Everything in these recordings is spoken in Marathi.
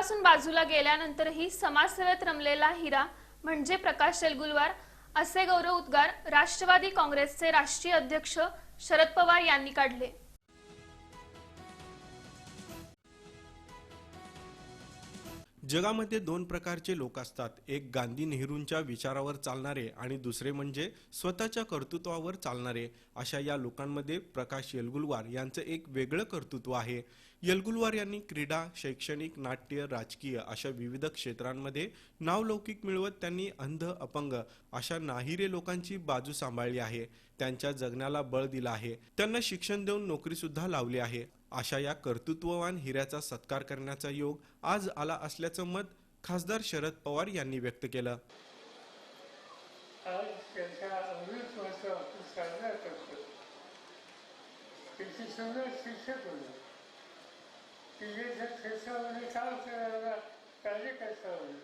सत्तेपासून बाजूला गेल्यानंतरही समाजसेवेत रमलेला हिरा म्हणजे प्रकाश एलगुलवार असे गौरव उद्गार राष्ट्रवादी काँग्रेसचे राष्ट्रीय अध्यक्ष शरद पवार यांनी काढले. जगामध्ये दोन प्रकारचे लोक असतात. एक गांधी नेहरूंच्या विचारावर चालणारे आणि दुसरे म्हणजे स्वतःच्या कर्तृत्वावर चालणारे. अशा या लोकांमध्ये प्रकाश येलगुलवार यांचं एक वेगळं कर्तृत्व आहे. येलगुलवार यांनी क्रीडा शैक्षणिक नाट्य राजकीय अशा विविध क्षेत्रांमध्ये नावलौकिक मिळवत त्यांनी अंध अपंग अशा नाहिरे लोकांची बाजू सांभाळली आहे. त्यांच्या जगण्याला बळ दिलं आहे. त्यांना शिक्षण देऊन नोकरीसुद्धा लावली आहे. अशा या कर्तृत्ववान हिऱ्याचा सत्कार करण्याचा योग आज आला असल्याचं मत खासदार शरद पवार यांनी व्यक्त केलं. आज त्यांच्या अमृत महोत्सवातून साजरा करतो. शिक्षक होते. क्षेत्रामध्ये काम कार्यकर्ता होईल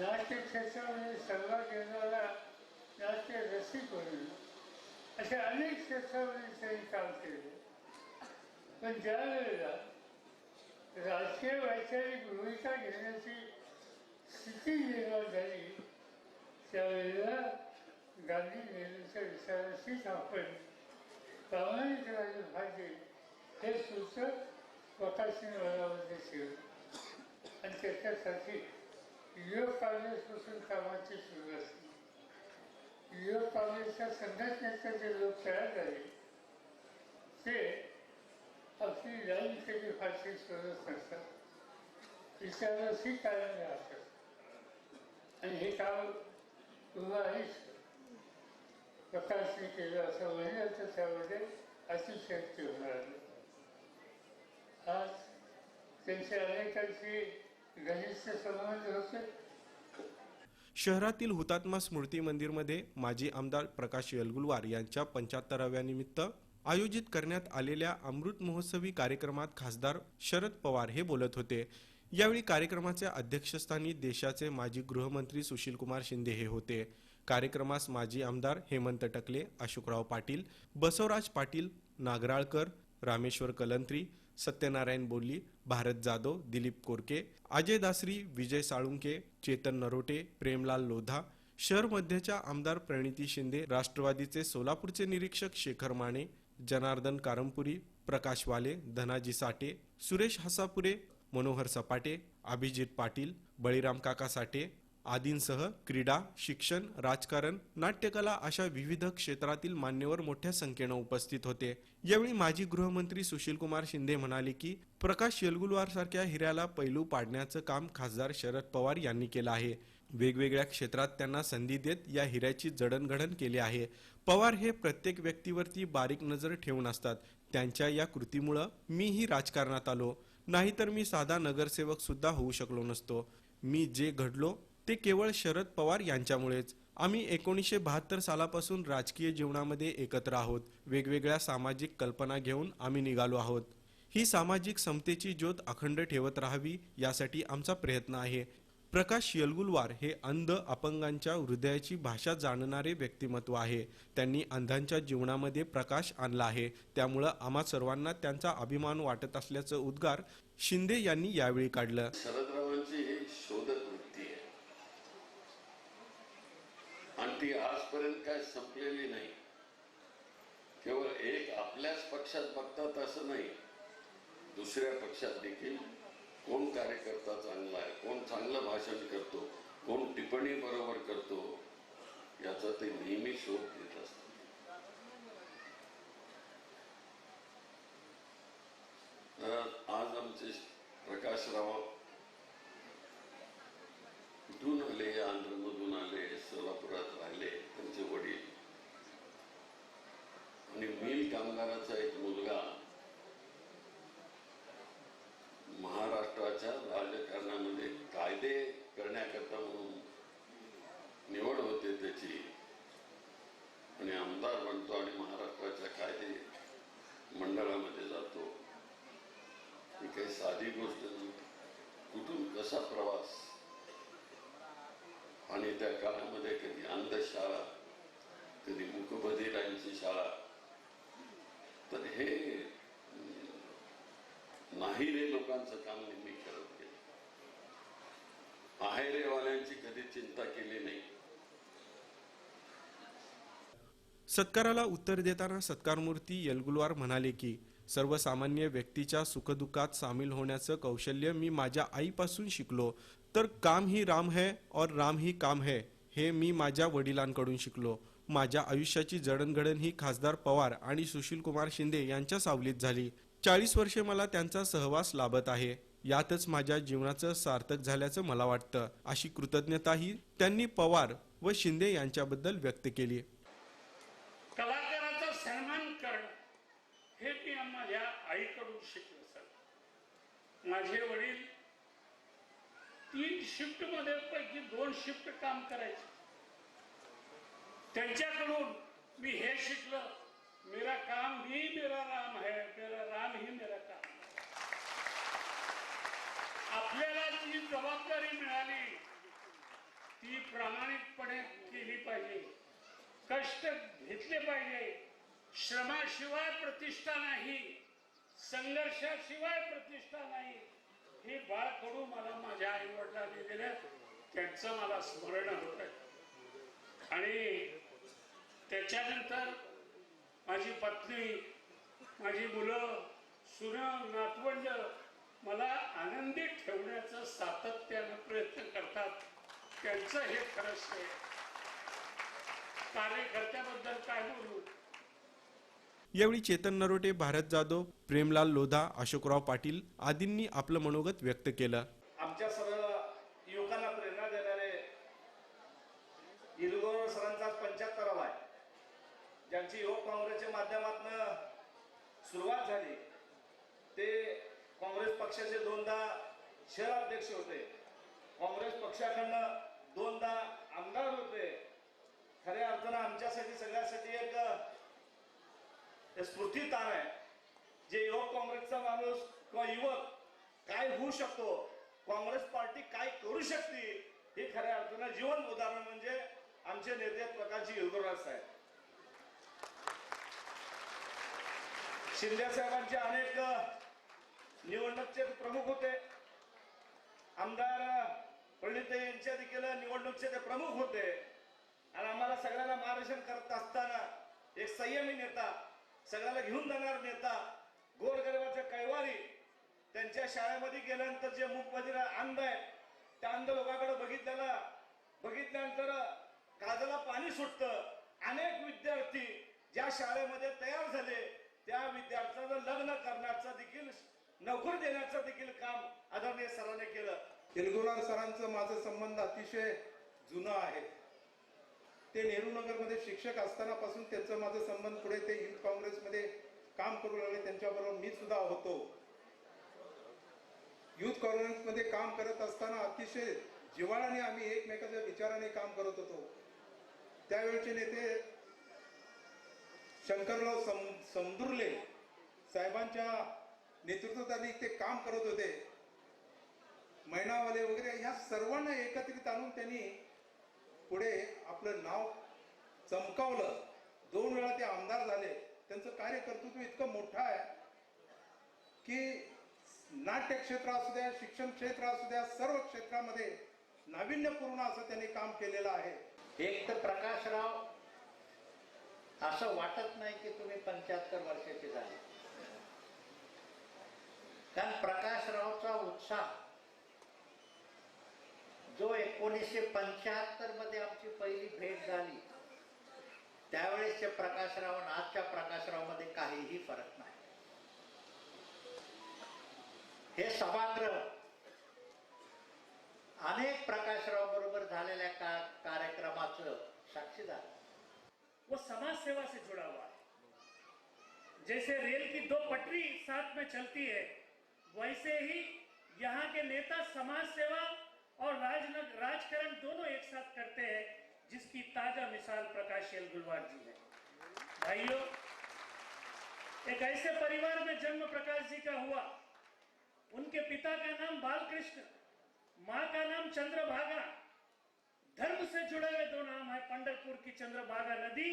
नाट्य क्षेत्रामध्ये सहभाग घेणारा नाट्य रसिक होईल अशा अनेक क्षेत्रामध्ये त्यांनी काम केले. पण ज्या वेळेला राजकीय वैचारिक भूमिका घेण्याची स्थिती निर्माण झाली त्यावेळेला गांधी नेहरूच्या विचाराशीच आपण प्रामाणिक राहिले पाहिजे हे सूत्र प्रकाशन वरामध्ये ठेवलं. आणि त्याच्यासाठी युवक काँग्रेसपासून कामाची सुरुवात झाली युवक काँग्रेसच्या संघटनेचे जे लोक तयार झाले ते आपली लाईन कधी फारशी शोधत नसतात विचाराशी कायम राहतात आणि हे। काम तुला प्रकाशने केलं असं म्हणलं तर त्यामध्ये अतिशक्ती होणार नाही. आज त्यांचे अनेकांशी घनिष्ठ संबंध होते शहरातील हुतात्मा स्मृती मंदिरमध्ये माजी आमदार प्रकाश येलगुलवार यांच्या पंच्याहत्तराव्या निमित्त आयोजित करण्यात आलेल्या अमृत महोत्सवी कार्यक्रमात खासदार शरद पवार हे बोलत होते. यावेळी कार्यक्रमाच्या अध्यक्षस्थानी देशाचे माजी गृहमंत्री सुशीलकुमार शिंदे हे होते. कार्यक्रमास माजी आमदार हेमंत टकले अशोकराव पाटील बसवराज पाटील नागराळकर रामेश्वर कलंत्री सत्यनारायण बोल्ली भारत जाधव दिलीप कोरके अजय दासरी विजय साळुंके चेतन नरोटे प्रेमलाल लोधा शहर मध्यच्या आमदार प्रणिती शिंदे राष्ट्रवादीचे सोलापूरचे निरीक्षक शेखर माने जनार्दन कारंपुरी प्रकाश वाले धनाजी साठे सुरेश हसापुरे मनोहर सपाटे अभिजित पाटील बळीराम काका साठे आदींसह क्रीडा शिक्षण राजकारण नाट्यकला अशा विविध क्षेत्रातील मान्यवर मोठ्या संख्येनं उपस्थित होते. यावेळी माजी गृहमंत्री सुशीलकुमार शिंदे म्हणाले की प्रकाश येलगुलवार सारख्या हिऱ्याला पैलू पाडण्याचं काम खासदार शरद पवार यांनी केलं आहे. वेगवेगळ्या क्षेत्रात त्यांना संधी देत या हिऱ्याची जडणघडण केली आहे. पवार हे प्रत्येक व्यक्तीवरती बारीक नजर ठेवून असतात. त्यांच्या या कृतीमुळं मीही राजकारणात आलो. नाहीतर मी साधा नगरसेवक सुद्धा होऊ शकलो नसतो. मी जे घडलो ते केवळ शरद पवार यांच्यामुळेच. आम्ही एकोणीसशे बहात्तर सालापासून राजकीय जीवनामध्ये एकत्र आहोत. वेगवेगळ्या सामाजिक कल्पना घेऊन आम्ही निघालो आहोत. ही सामाजिक समतेची ज्योत अखंड ठेवत राहावी यासाठी आमचा प्रयत्न आहे. प्रकाश येलगुलवार हे अंध अपंगांच्या हृदयाची भाषा जाणणारे व्यक्तिमत्व आहे. त्यांनी अंधांच्या जीवनामध्ये प्रकाश आणला आहे. त्यामुळं आम्हा सर्वांना त्यांचा अभिमान वाटत असल्याचं उद्गार शिंदे यांनी यावेळी काढलं. शरदरावांची ही शोधक वृत्ती आहे. आणि ती आजपर्यंत काय संपलेली नाही. केवळ एक आपल्याच पक्षात बघतात असं नाही. दुसऱ्या पक्षात देखील कोण कार्यकर्ता चांगला आहे कोण चांगलं भाषण करतो कोण टिप्पणी बरोबर करतो याचा ते नेहमी शोध घेत असतात तर आज आमचे प्रकाशराव कुठून आले आंध्रमधून आले सोलापुरात राहिले त्यांचे वडील आणि मिल कामगाराचा एक मुलगा भारताच्या राजकारणामध्ये कायदे करण्याकरता म्हणून निवड होते त्याची. आणि आमदार बनतो आणि महाराष्ट्राच्या कायदे मंडळामध्ये जातो. ही काही साधी गोष्ट नाही. कुठून कसा प्रवास? आणि त्या काळामध्ये कधी अंधशाळा कधी मूकबधिरांची शाळा. तर हे नाही रे लोकांचं काम नेहमी करत गेलं कधी चिंता केली नाही. सत्काराला उत्तर देताना सत्कारमूर्ती येलगुलवार म्हणाले की सर्वसामान्य व्यक्तीच्या सुखदुःखात सामील होण्याचं कौशल्य मी माझ्या आईपासून शिकलो. तर काम ही राम है और राम ही काम है हे मी माझ्या वडिलांकडून शिकलो. माझ्या आयुष्याची जडणघडण ही खासदार पवार आणि सुशील कुमार शिंदे यांच्या सावलीत झाली. चाळीस वर्षे मला त्यांचा सहवास लाभत आहे. यातच माझ्या जीवनाचं सार्थक झाल्याचं मला वाटतं. अशी कृतज्ञताही त्यांनी पवार व शिंदे यांच्याबद्दल व्यक्त केली कलाकाराचा सन्मान करणं हे मी माझ्या आईकडून शिकलो सर माझे वडील तीन शिफ्टमध्ये पैकी दोन शिफ्ट काम करायचे. त्यांच्याकडून मी हे शिकलं मेरा काम ही मेरा राम है मेरा राम ही मेरा काम. आपल्याला जी जबाबदारी मिळाली ती प्रामाणिकपणे केली पाहिजे. कष्ट घेतले पाहिजे. श्रमाशिवाय प्रतिष्ठा नाही. संघर्षाशिवाय प्रतिष्ठा नाही. हे बाळ करून मला माझ्या आई वडिलांनी दिलं. त्यांचं मला स्मरण होत. आणि त्याच्यानंतर माझी पत्नी माझी मुलं सुन नातवंड मला आनंदी ठेवण्याचा सातत्यानं प्रयत्न करतात. त्यांचं हे खरं श्रेय कार्यकर्त्याबद्दल काय बोलू? यावेळी चेतन नरोटे भारत जाधव प्रेमलाल लोधा अशोकराव पाटील आदींनी आपलं मनोगत व्यक्त केलं. आमच्या सर्व युवकांना प्रेरणा देणारे इलगोर सरांचा पंच्याहत्तरावा आहे. ज्यांची युवक काँग्रेसच्या माध्यमातून सुरुवात झाली ते काँग्रेस पक्षाचे दोनदा शहर अध्यक्ष होते. काँग्रेस पक्षाकडनं दोनदा आमदार होते. खऱ्या अर्थानं आमच्यासाठी सगळ्यासाठी एक स्मृती ताण आहे. जे युवक काँग्रेसचा माणूस किंवा युवक काय होऊ शकतो काँग्रेस पार्टी काय करू शकते हे खऱ्या अर्थानं जीवन उदाहरण म्हणजे आमचे नेते प्रकाशजी हिरगोराज साहेब. शिंदे साहेबांचे अनेक निवडणुकीचे प्रमुख होते. आमदार पंडित यांच्या देखील निवडणूकचे ते प्रमुख होते. आणि आम्हाला सगळ्यांना मार्गदर्शन करत असताना एक संयमी नेता सगळ्याला घेऊन जाणार नेता गोरगरिबाच्या कैवारी त्यांच्या शाळेमध्ये गेल्यानंतर जे मूकबधीर अंध आहे त्या अंध लोकांकडे बघितल्याला बघितल्यानंतर काजला पाणी सुटतं. अनेक विद्यार्थी ज्या शाळेमध्ये तयार झाले त्या विद्यार्थ्यांचं लग्न करण्याचं देखील नोकरी देण्याचं देखील काम आदरणीय सरांनी केलं. तेलगुरार सरांचं माझं संबंध अतिशय जुनं आहे. ते नेहरू नगरमध्ये शिक्षक असतानापासून त्यांचं माझं संबंध पुढे ते युथ काँग्रेसमध्ये काम करू लागले. त्यांच्याबरोबर मी सुद्धा होतो. युथ काँग्रेसमध्ये काम करत असताना अतिशय जिव्हाळ्याने आम्ही एकमेकाच्या विचाराने काम करत होतो. त्यावेळचे नेते शंकरराव सम समदुर्ले साहेबांच्या नेतृत्वाने ते काम करत होते. मैनावाले वगैरे ह्या सर्वांना एकत्रित आणून त्यांनी पुढे आपलं नाव चमकावलं. दोन वेळा ते आमदार झाले. त्यांचं कार्यकर्तृत्व इतकं मोठं आहे की नाट्य क्षेत्र असू द्या शिक्षण क्षेत्र असू द्या सर्व क्षेत्रामध्ये नाविन्यपूर्ण असं त्यांनी काम केलेलं आहे. एक तर प्रकाशराव असं वाटत नाही की तुम्ही पंच्याहत्तर वर्षाचे झाले. कारण प्रकाशरावचा उत्साह जो एकोणीसशे पंच्याहत्तरमध्ये आमची पहिली भेट झाली त्यावेळेसच्या प्रकाशराव आणि आजच्या प्रकाशरावमध्ये काहीही फरक नाही. हे सभागृह अनेक प्रकाशराव बरोबर झालेल्या का कार्यक्रमाचं साक्षीदार. वो समाज सेवा से जुड़ा हुआ है। जैसे रेल की दो पटरी साथ में चलती है वैसे ही यहाँ के नेता, समाज सेवा और राज राजकारण दोनों एक साथ करते हैं, जिसकी ताज़ा मिसाल प्रकाश यल गुलवार जी है। भाइयों, एक ऐसे परिवार में जन्म प्रकाश जी का हुआ। उनके पिता का नाम बालकृष्ण, माँ का नाम चंद्रभागा। धर्म से जुड़े हुए दो नाम है पंडरपुर की चंद्रभागा नदी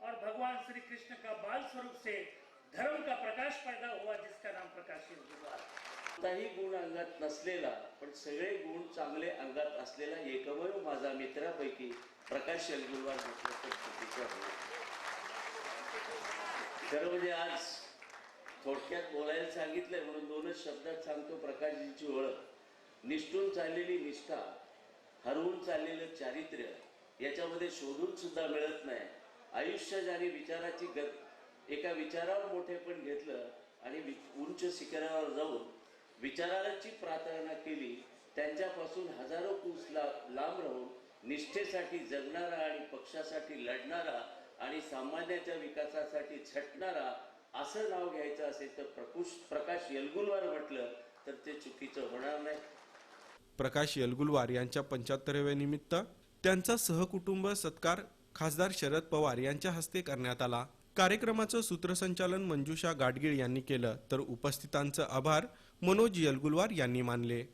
और भगवान श्री कृष्ण का बाल स्वरूप से धर्म का प्रकाश पैदा हुआ जिसका नाम प्रकाश कोणताही गुण अंगात नसलेला पण सगळे गुण चांगले अंगात असलेला एकमेव माझा मित्रापैकी प्रकाश यलगुलवार म्हटलं खरं म्हणजे आज थोडक्यात बोलायला सांगितलंय म्हणून दोनच शब्दात सांगतो. प्रकाशजींची ओळख निष्ठून चाललेली निष्ठा हरवून चाललेलं चारित्र्य याच्यामध्ये शोधून सुद्धा मिळत नाही. आयुष्य आणि विचाराची गत एका विचारावर मोठेपण घेतलं आणि उंच शिखरावर जाऊन विचाराची प्रार्थना केली. त्यांच्यापासून हजारो कुस ला लांब राहून निष्ठेसाठी जगणारा आणि पक्षासाठी लढणारा आणि सामान्याच्या विकासासाठी झटणारा असं नाव घ्यायचं असेल तर प्रकुश प्रकाश यलगुलवार म्हटलं तर ते चुकीचं होणार नाही. प्रकाश यलगुलवार यांच्या पंच्याहत्तराव्या निमित्त त्यांचा सहकुटुंब सत्कार खासदार शरद पवार यांच्या हस्ते करण्यात आला. कार्यक्रमाचं सूत्रसंचालन मंजुषा गाडगीळ यांनी केलं तर उपस्थितांचं आभार मनोज यलगुलवार यांनी मानले.